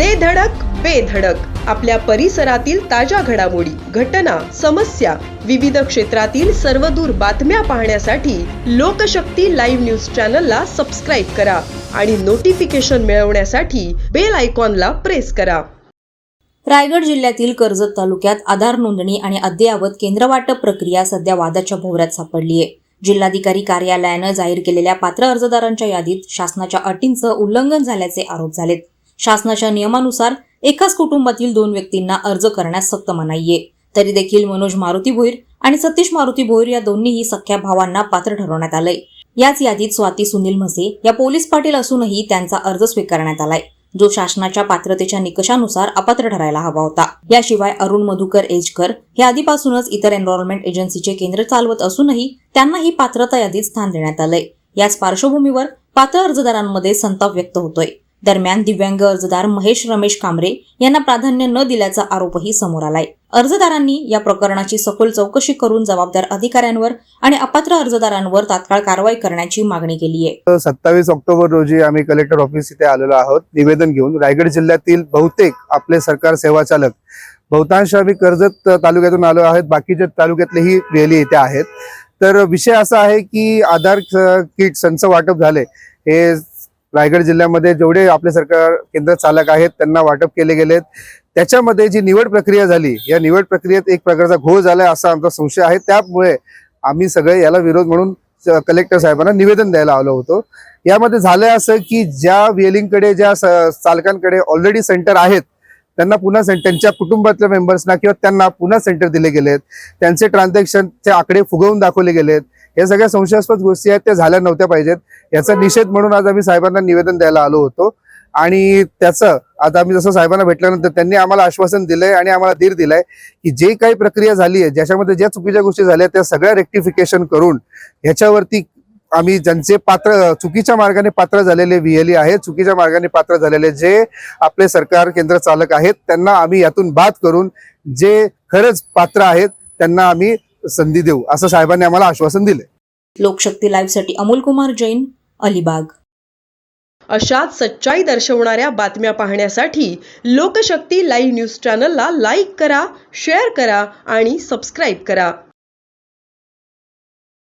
दे धडक बेधडक आपल्या परिसरातील ताज्या घडामोडी घटना समस्या विविध क्षेत्रातील सर्वदूर बातम्या पाहण्यासाठी लोकशक्ती लाईव्ह न्यूज चॅनलला सबस्क्राईब करा आणि नोटिफिकेशन मिळवण्यासाठी बेल आयकॉनला प्रेस करा. रायगड जिल्ह्यातील कर्जत तालुक्यात आधार नोंदणी आणि अद्ययावत केंद्र वाटप प्रक्रिया सध्या वादाच्या भोवऱ्यात सापडली आहे. जिल्हाधिकारी कार्यालयानं जाहीर केलेल्या पात्र अर्जदारांच्या यादीत शासनाच्या अटींचं उल्लंघन झाल्याचे आरोप झालेत. शासनाच्या नियमानुसार एकाच कुटुंबातील दोन व्यक्तींना अर्ज करण्यास सक्त मनाई आहे तरी देखील मनोज मारुती भोईर आणि सतीश मारुती भोईर या दोन्हीही सख्या भावांना पात्र ठरवण्यात आलंय. याच यादीत स्वाती सुनील म्हसे या पोलीस पाटील असूनही त्यांचा अर्ज स्वीकारण्यात आलाय जो शासनाच्या पात्रतेच्या निकषानुसार अपात्र ठरायला हवा होता. याशिवाय अरुण मधुकर एजकर हे आधीपासूनच इतर एन्व्हायरमेंट एजन्सीचे केंद्र चालवत असूनही त्यांनाही पात्रता यादीत स्थान देण्यात आलंय. याच पार्श्वभूमीवर पात्र अर्जदारांमध्ये संताप व्यक्त होतोय. दरम्यान दिव्यांग अर्जदार महेश रमेश कांबरे यांना प्राधान्य न दिल्याचा आरोपही समोर आलाय. अर्जदारांनी या प्रकरणाची सखोल चौकशी करून जबाबदार अधिकाऱ्यांवर आणि अपात्र अर्जदारांवर तात्काळ कारवाई करण्याची मागणी केली आहे. सत्तावीस ऑक्टोबर रोजी आम्ही कलेक्टर ऑफिस इथे आलेलो आहोत. निवेदन घेऊन रायगड जिल्ह्यातील बहुतेक आपले सरकार सेवा चालक बहुतांश आम्ही कर्जत तालुक्यातून आलो आहेत. बाकीच्या तालुक्यातलेही वेली इथे आहेत. तर विषय असा आहे की आधार किट संच वाटप झाले. हे रायगड जिल्ह्यामध्ये जेवढे आपले सरकार केंद्र चालक आहेत त्यांना वाटप केले गेलेत. त्याच्यामध्ये जी निवड प्रक्रिया झाली या निवड प्रक्रियेत एक प्रकारचा घोळ झालाय असा आमचा संशय आहे. त्यामुळे आम्ही सगळे याला विरोध म्हणून कलेक्टर साहेबांना निवेदन द्यायला आलो होतो. यामध्ये झालंय असं की ज्या वेलिंगकडे ज्या स- चालकांकडे ऑलरेडी सेंटर आहेत त्यांना पुन्हा सेंटर त्यांच्या कुटुंबातल्या मेंबर्सना किंवा त्यांना पुन्हा सेंटर दिले गेलेत. त्यांचे ट्रान्झॅक्शनचे आकडे फुगवून दाखवले गेलेत. या सगळ्या संशयास्पद गोष्टी आहेत त्या झाल्या नव्हत्या पाहिजेत. याचा निषेध म्हणून आज आम्ही साहेबांना निवेदन द्यायला आलो होतो. आणि त्याचं आता आम्ही जसं साहेबांना भेटल्यानंतर त्यांनी आम्हाला आश्वासन दिलंय आणि आम्हाला धीर दिलाय की जे काही प्रक्रिया झाली आहे ज्याच्यामध्ये ज्या चुकीच्या गोष्टी झाल्या त्या सगळ्या रेक्टिफिकेशन करून ह्याच्यावरती आम्ही ज्यांचे पात्र चुकीच्या मार्गाने पात्र झालेले व्हीएलई आहेत चुकीच्या मार्गाने पात्र झालेले जे आपले सरकार केंद्र चालक आहेत त्यांना आम्ही यातून बाद करून जे खरंच पात्र आहेत त्यांना आम्ही संधी देऊ असं साहेबांनी आम्हाला आश्वासन दिले लोकशक्ती लाईव्हसाठी अमोल कुमार जैन अलिबाग. अशाच सच्चाई दर्शवणाऱ्या बातम्या पाहण्यासाठी लोकशक्ती लाईव्ह न्यूज चॅनलला लाईक करा शेअर करा आणि सबस्क्राईब करा.